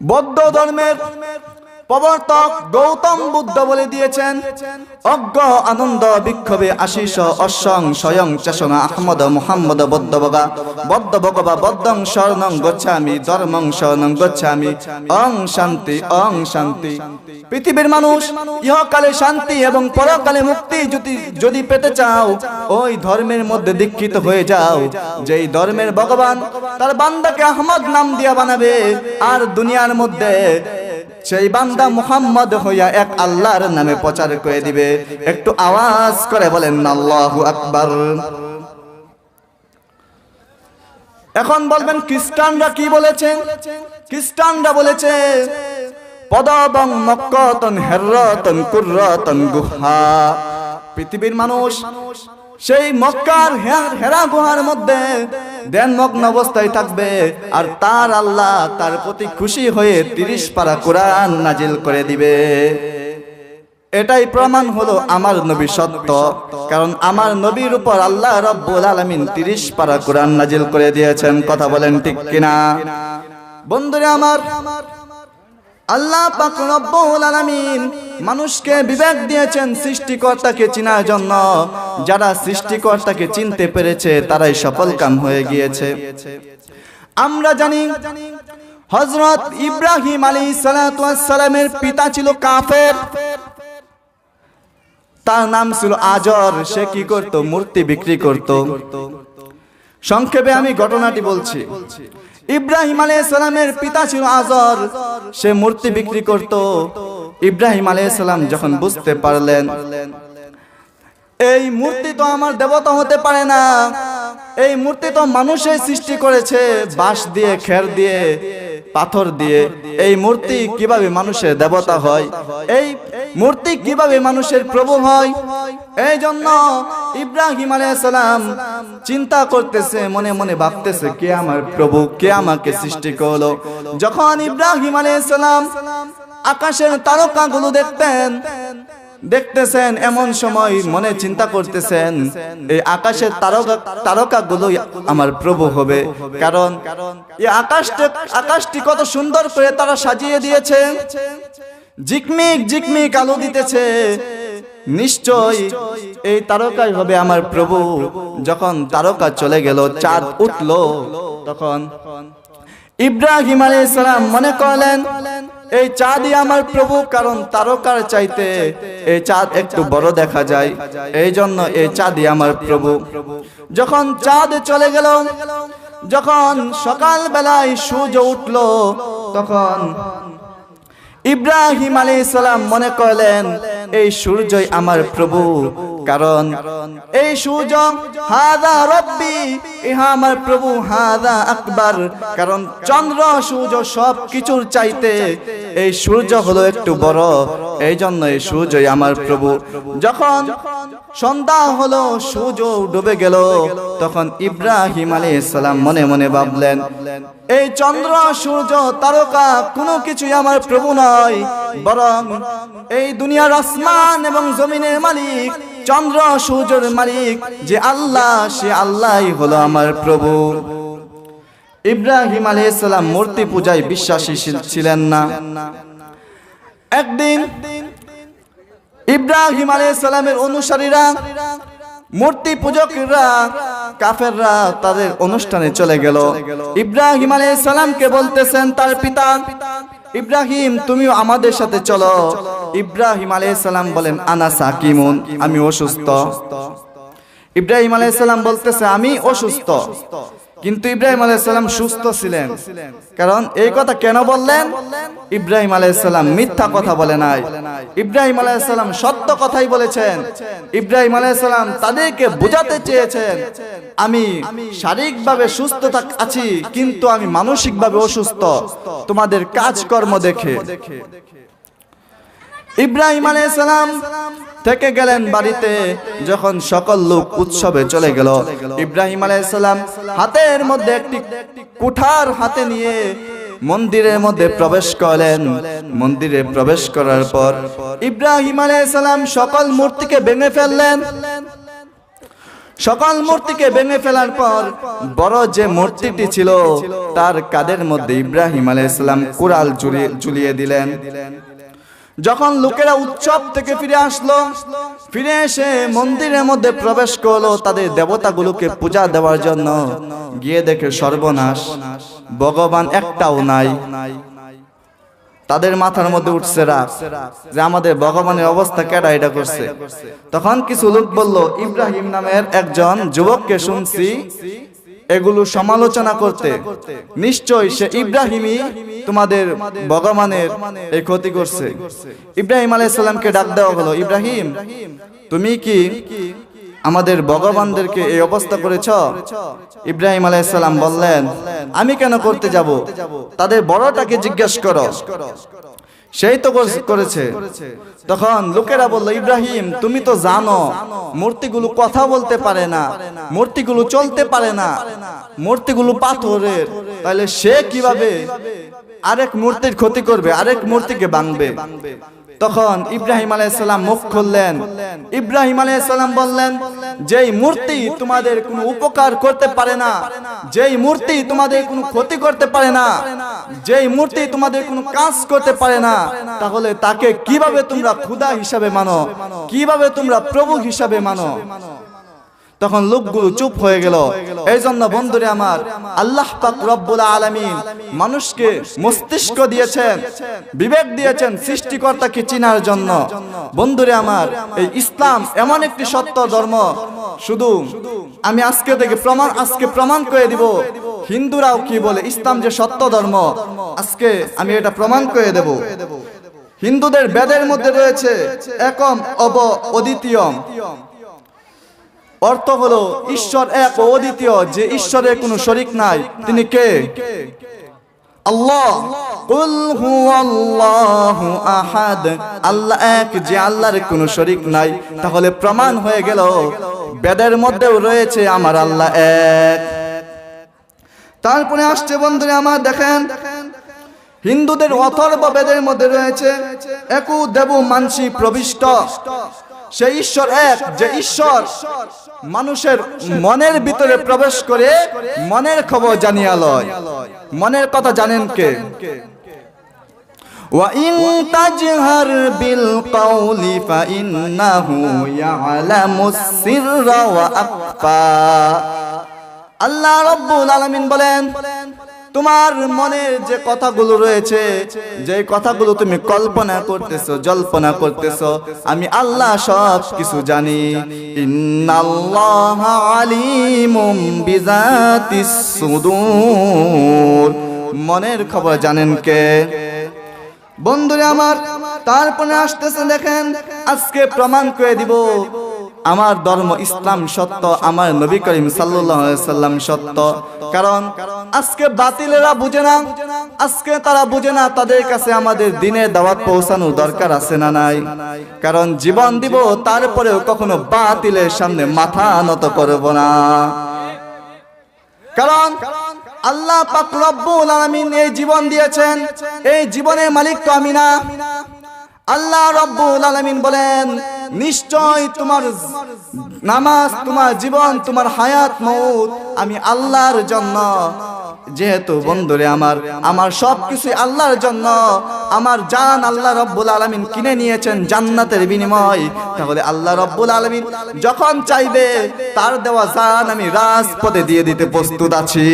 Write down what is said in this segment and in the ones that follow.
বৌদ্ধ ধর্মের প্রবর্তক গৌতম বুদ্ধ বলে দিয়েছেন, অজ্ঞ আনন্দ বিক্ষোভে আশিস অসং স্বয়ং চেষণ আহমদ মোহাম্মদ বদ্ধ বগা, বদ্ধ বগবা বদ্ধং শরণং গচ্ছামি, ধর্মং শরণং গচ্ছামি, অং শান্তি অং শান্তি। পৃথিবীর মানুষ, ইহকালে শান্তি এবং পরকালে মুক্তি যদি যদি পেতে চাও, ওই ধর্মের মধ্যে দীক্ষিত হয়ে যাও। যেই ধর্মের ভগবান তার বান্দাকে আহমদ নাম দিয়া বানাবে, আর দুনিয়ার মধ্যে সেই বান্দা মুহাম্মদ হইয়া এক আল্লাহর নামে প্রচার করে দিবে। একটু আওয়াজ করে বলেন, আল্লাহু আকবার। এখন বলবেন, খ্রিস্টানরা কি বলেছে? খ্রিস্টানরা বলেছে, পদবং মক্কতন হেরতন কুর্রতন গুহা। পৃথিবীর মানুষ সেই মক্কার হেরা গুহার মধ্যে ধ্যানমগ্ন অবস্থায় থাকবে। আর তার আল্লাহ তার প্রতি খুশি হয়ে তিরিশ পারা কোরআন নাজিল করে দিবে। এটাই প্রমাণ হলো আমার নবী সত্য। কারণ আমার নবীর উপর আল্লাহ রব্বুল আলামিন তিরিশ পারা কোরআন নাজিল করে দিয়েছেন। কথা বলেন ঠিক কিনা? বন্ধুরা আমার আল্লাহ পাক রব্বুল আলামিন মানুষকে বিবেক দিয়েছেন সৃষ্টিকর্তাকে চিনার জন্য। যারা সৃষ্টিকর্তাকে চিনতে পেরেছে, তারাই সফল কাম হয়ে গিয়েছে। আমরা জানি, হযরত ইব্রাহিম আলাইহিস সালামের পিতা ছিল কাফের। তার নাম ছিল আজর। সে কি করত? মূর্তি বিক্রি করত। সংক্ষেপে আমি ঘটনাটি বলছি। ইব্রাহিম সালামের পিতা ছিল আজর। সে মূর্তি বিক্রি করত। ইব্রাহিম সালাম যখন বুঝতে পারলেন এই মূর্তি তো আমার দেবতা হতে পারে না। এই মূর্তি তো মানুষের সৃষ্টি করেছে। বাঁশ দিয়ে খের দিয়ে পাথর দিয়ে। এই মূর্তি কীভাবে মানুষের দেবতা হয়? এই মূর্তি কীভাবে মানুষের প্রভু হয়? এই জন্য ইব্রাহিম আলাইসালাম চিন্তা করতেছে, মনে মনে ভাবতেছে, কে আমার প্রভু, কে আমাকে সৃষ্টি করল? যখন ইব্রাহিম আলাইসালাম আকাশের তারকাগুলো দেখতেন, দেখতেছেন, এমন সময় মনে চিন্তা করতেছেন, এই আকাশের তারকা তারকাগুলো আমার প্রভু হবে। কারণ এই আকাশটা, আকাশটি কত সুন্দর করে তারা সাজিয়ে দিয়েছে। জিকমিক জিকমিক আলো দিতেছে। নিশ্চয় এই তারকাই হবে আমার প্রভু। যখন তারকা চলে গেল, চাঁদ উঠল, তখন ইব্রাহিম আলাইহিস সালাম মনে করলেন, এই চাঁদই আমার প্রভু, কারণ তারকার চাইতে এই চাঁদ একটু বড় দেখা যায়। এই জন্য এই চাঁদই আমার প্রভু। যখন চাঁদ চলে গেল, যখন সকাল বেলায় সূর্য উঠল, তখন ইব্রাহিম আলী সালাম মনে করলেন, এই সূর্যই আমার প্রভু। কারণ, এই সূর্য, হাদা রব্বি, ইহা আমার প্রভু, হাদা আকবার। কারণ, চন্দ্র, সূর্য সব কিছুর চাইতে এই সূর্য হলো একটু বড়। এই জন্য এই সূর্যই আমার প্রভু। যখন সন্ধ্যা হলো, সূর্য ডুবে গেল, তখন ইব্রাহিম আলাইহিস সালাম মনে মনে ভাবলেন, এই চন্দ্র, সূর্য, তারকা কোনো কিছুই আমার প্রভু নয়, বরং এই দুনিয়ার আসমান এবং জমিনের মালিক, চন্দ্র, সূর্যের মালিক, যে আল্লাহ, সে আল্লাহ হলো আমার প্রভু। ইব্রাহিম আলাইহিস সালাম মূর্তি পূজায় বিশ্বাসী ছিলেন না। একদিন ইব্রাহিম আলাইহিস সালামের অনুসারীরা, মূর্তি পূজকরা, কাফেররা তাদের অনুষ্ঠানে চলে গেল। ইব্রাহিম আলাইহিস সালামকে বলতেছেন, তার পিতা, ইব্রাহিম, তুমিও আমাদের সাথে চলো। ইব্রাহিম আলাইহিস সালাম বলেন, আনা সাকিমুন, আমি অসুস্থ। ইব্রাহিম আলাইহিস সালাম বলতেছে, আমি অসুস্থ। কিন্তু ইব্রাহিম আলাইহিসসালাম সুস্থ ছিলেন। কারণ এই কথা কেন বললেন? ইব্রাহিম আলাইহিসসালাম মিথ্যা কথা বলে নাই। ইব্রাহিম আলাইহিসসালাম সত্য কথাই বলেছেন। ইব্রাহিম আলাইহিসসালাম তাদেরকে বোঝাতে চেয়েছেন, আমি শারীরিকভাবে সুস্থ আছি, কিন্তু আমি মানসিকভাবে অসুস্থ তোমাদের কাজকর্ম দেখে। ইব্রাহিম আলাইহিসসালাম থেকে গেলেন বাড়িতে, যখন সকল লোক উৎসবে চলে গেল। ইব্রাহিম আলাইহিসসালাম হাতের মধ্যে একটি কুঠার হাতে নিয়ে মন্দিরের মধ্যে প্রবেশ করলেন। মন্দিরে প্রবেশ করার পর ইব্রাহিম আলাইহিসসালাম সকল মূর্তিকে ভেঙে ফেললেন। সকল মূর্তিকে ভেঙে ফেলার পর বড় যে মূর্তিটি ছিল, তার কাদের মধ্যে ইব্রাহিম আলাইহিসসালাম কুরাল জুড়িয়ে ঝুলিয়ে দিলেন। যখন লোকেরা উৎসব থেকে ফিরে আসলো, ফিরে এসে মন্দিরের মধ্যে প্রবেশ করল তাদের দেবতাগুলোকে পূজা দেওয়ার জন্য। গিয়ে দেখে সর্বনাশ, ভগবান একটাও নাই। তাদের মাথার মধ্যে উঠছে রাগ যে আমাদের ভগবানের অবস্থা কেডা এটা করছে। তখন কিছু লোক বলল, ইব্রাহিম নামের একজন যুবককে শুনছি এগুলো সমালোচনা করতে। নিশ্চয় সে ইব্রাহিমই তোমাদের ভগবানের এই ক্ষতি করছে। ইব্রাহিম আলাইসাল্লামকে ডাক দেওয়া হলো, ইব্রাহিম, তুমি কি আমাদের ভগবানদেরকে এই অবস্থা করেছ? ইব্রাহিম আলাইসাল্লাম বললেন, আমি কেন করতে যাব? তাদের বড়টাকে জিজ্ঞেস করো। সেই তো কর- করেছে। তখন লোকেরা বলল ইব্রাহিম তুমি তো জানো মূর্তিগুলো কথা বলতে পারে না মূর্তিগুলো চলতে পারে না মূর্তিগুলো পাথরের। তাহলে সে কীভাবে আরেক মূর্তির ক্ষতি করবে আরেক মূর্তিকে ভাঙবে তখন ইব্রাহিম আলাইসাল্লাম মুখ খুললেন। ইব্রাহিম আলাইসাল্লাম বললেন, যেই মূর্তি তোমাদের কোনো উপকার করতে পারে না, যেই মূর্তি তোমাদের কোনো ক্ষতি করতে পারে না, যেই মূর্তি তোমাদের কোনো কাজ করতে পারে না, তাহলে তাকে কীভাবে তোমরা ক্ষুদা হিসাবে মানো, কীভাবে তোমরা প্রভু হিসাবে মানো? তখন লোকগুলো চুপ হয়ে গেল। এই জন্য বন্ধুরে আমার, আল্লাহ পাক রব্বুল আলামিন মানুষকে মস্তিষ্ক দিয়েছেন, বিবেক দিয়েছেন সৃষ্টিকর্তাকে চিনার জন্য। বন্ধুরে আমার, এই ইসলাম এমন একটি সত্য ধর্ম, শুধু আমি আজকে থেকে প্রমাণ, আজকে প্রমাণ করে দিব। হিন্দুরাও কি বলে, ইসলাম যে সত্য ধর্ম, আজকে আমি এটা প্রমাণ করে দেব। হিন্দুদের বেদের মধ্যে রয়েছে একম, অব, অদ্বিতীয়ম। অর্থ হলো ঈশ্বর এক ও অদ্বিতীয়, যে ঈশ্বরের কোনো শরিক নাই। তিনি কে? আল্লাহ। কুল হুয়াল্লাহু আহাদ। আল্লাহ এক, যে আল্লাহর কোনো শরিক নাই। তাহলে প্রমাণ হয়ে গেল, বেদের মধ্যেও রয়েছে আমার আল্লাহ এক। তারপরে আসছে বন্ধুরা আমার, দেখেন, হিন্দুদের অথর্ব বেদের মধ্যে রয়েছে, একু দেব মানসি প্রবিষ্ট। সেই ঈশ্বর এক যে ঈশ্বর মানুষের মনের ভিতরে প্রবেশ করে মনের খবর জানিয়া লয় মনের কথা জানেন কে وإن تجهر بالقول فإنه يعلم السر وأخفى আল্লাহ রব্বুল আলামিন বলেন তোমার মনের যে কথাগুলো রয়েছে, যে কথাগুলো তুমি কল্পনা করতেছো, জল্পনা করতেছো, আমি আল্লাহ সব কিছু জানি সুদূর। মনের খবর জানেন কে? বন্ধুরা আমার, তারপরে আসতেছে দেখেন, আজকে প্রমাণ করে দিব। আমার ধর্ম ইসলাম সত্য, আমার নবী করিম সাল্লাম সত্য। কারণ আজকে বাতিলেরা বুঝে না, আজকে তারা বুঝে না তাদের কাছে আমাদের দিনে দাওয়াত পৌঁছানো দরকার আছে না নাই। কারণ জীবন দিব, তারপরেও কখনো বাতিলের সামনে মাথা নত করব না। কারণ আল্লাহ পাক রব্বুল আলামিন এই জীবন দিয়েছেন, এই জীবনের মালিক তো আমি না। আল্লাহ রব্বুল আলামিন বলেন নিশ্চয় তোমার নামাজ, তোমার জীবন, তোমার হায়াত মৌত আমি আল্লাহর জন্য। যেহেতু বন্ধুরে আমার আমার সব কিছু আল্লাহর জন্য, আমার জান আল্লাহ রব্বুল আলামিন কিনে নিয়েছেন জান্নাতের বিনিময়। তাহলে আল্লাহ রব্বুল আলামিন যখন চাইবে, তার দেওয়া জান আমি রাজপথে দিয়ে দিতে প্রস্তুত আছি।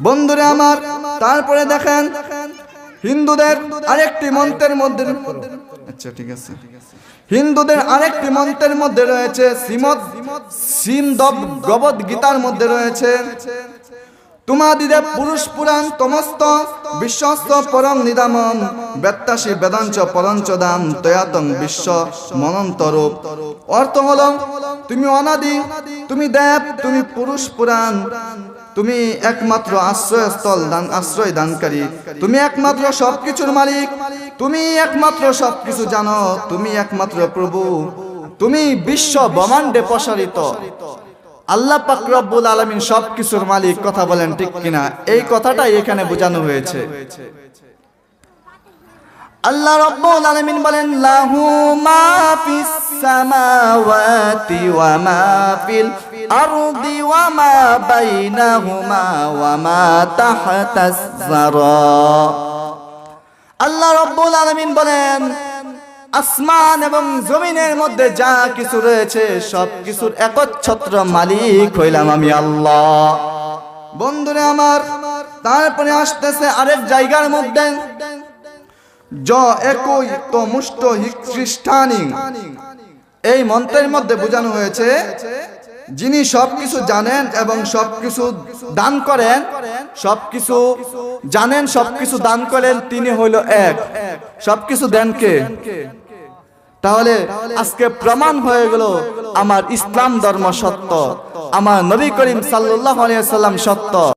বন্ধুরে আমার, তারপরে দেখেন, হিন্দুদের আরেকটি মন্ত্রের মধ্যে আচ্ছা ঠিক আছে। হিন্দুদের আরেকটি মন্ত্রের মধ্যে রয়েছে শ্রীমদ সিমদব গবদ গীতার মধ্যে রয়েছে তোমাদিদে পুরুষ পুরাণ তমস্ত, বিশ্বস্ত পরম নিদামম বেত্তাসী বেদাঞ্চ পরঞ্চ দাম তয়াতং বিশ্ব মনন্তরূপ অর্থ হলো, তুমি অনাদি, তুমি দেব, তুমি পুরুষ পুরাণ তুমি একমাত্র আশ্রয়স্থল দান আশ্রয় দানকারী তুমি একমাত্র সবকিছুর মালিক। তুমি একমাত্র সবকিছু জানো। তুমি একমাত্র প্রভু। তুমি বিশ্ব ব্রহ্মাণ্ডে প্রসারিত। আল্লাহ পাক রব্বুল আলামিন সবকিছুর মালিক। কথা বলেন ঠিক কিনা? এই কথাটাই এখানে বোঝানো হয়েছে। আল্লাহ রব্বুল আলামিন বলেন, লাহু মা ফিস সামাওয়াতি ওয়া মা ফিল আরদি ওয়া মা বাইনাহুমা ওয়া মা তাহতাস যারা আল্লাহ রব্বুল আলামিন বলেন, আসমান এবং জমিনের মধ্যে যা কিছু রয়েছে সব কিছুর একচ্ছত্র মালিক হইলাম আমি আল্লাহ। বন্ধুরে আমার, তারপরে আসতেছে আরেক জায়গার মধ্যে। একই এই মন্ত্রের মধ্যে বোঝানো হয়েছে, যিনি সবকিছু জানেন এবং সবকিছু দান করেন, সবকিছু জানেন, সবকিছু দান করেন, তিনি হইল এক। সবকিছু দেন কে? তাহলে আজকে প্রমাণ হয়ে গেল আমার ইসলাম ধর্ম সত্য, আমার নবী করিম আলাইহি সাল্লাম সত্য।